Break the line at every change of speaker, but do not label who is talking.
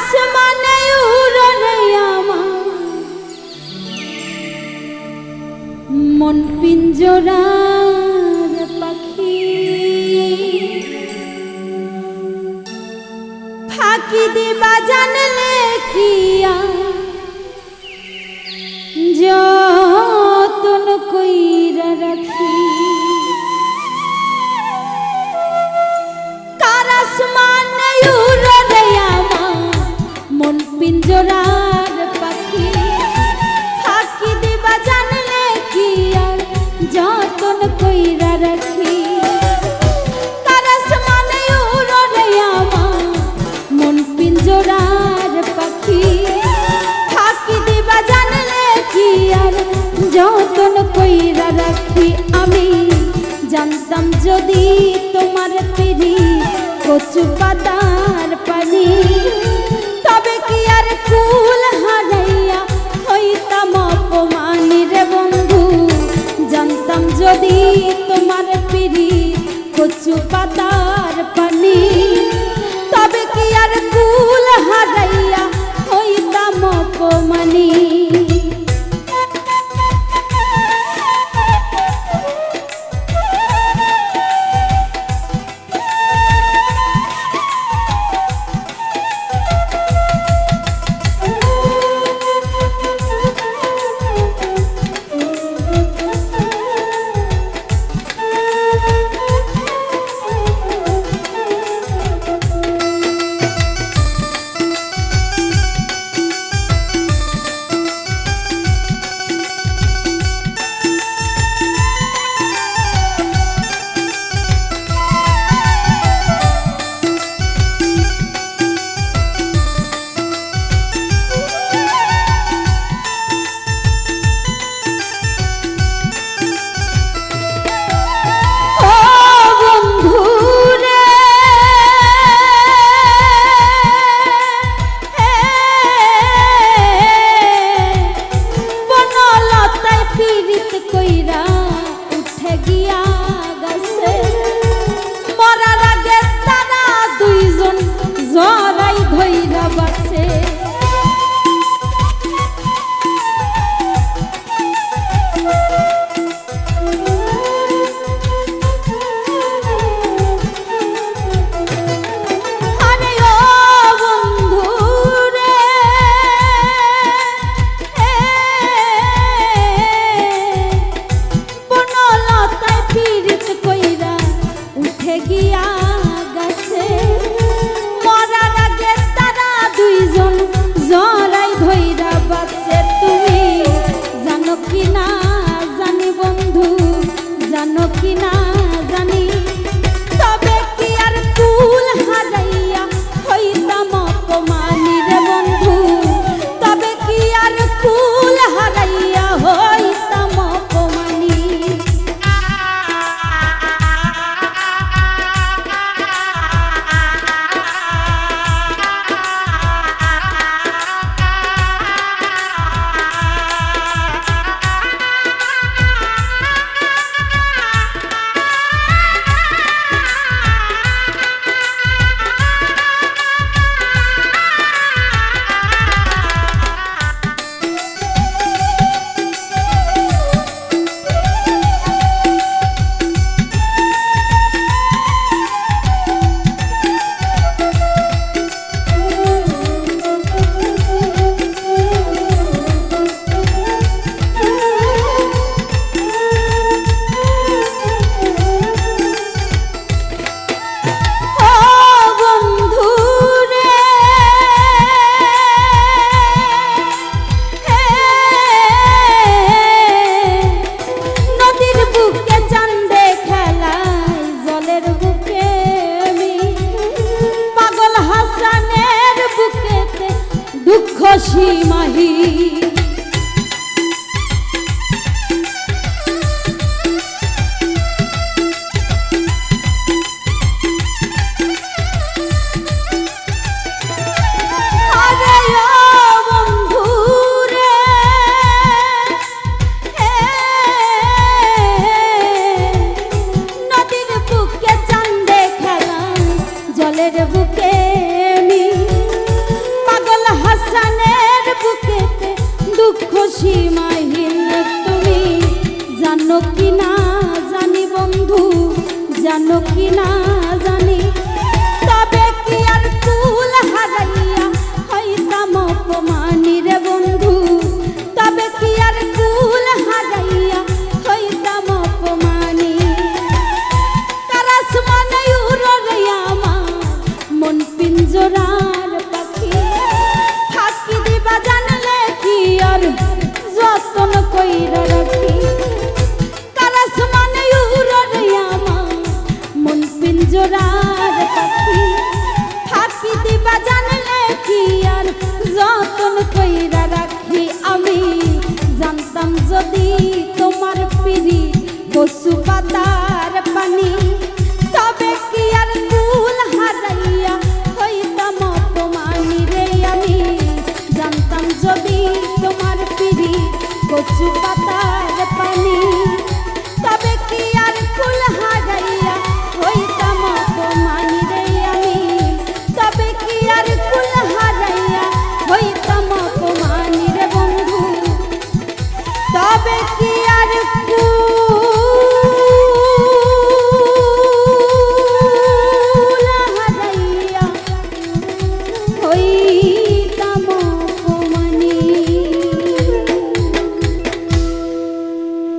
আসমানে উড়নে আমার। মন পিঞ্জরার পাখি। ফাঁকি দিবা জানলে কি জয় রাখি তারাস মানে উড়লে আমার মন পিঞ্জরার পাখি। থাকি দিবা জানলে কি আর যতন কইরা রাখি আমি? জানতাম যদি তোমার পিড়ি কচু পাতার পানি। você. মাহি জানো কি to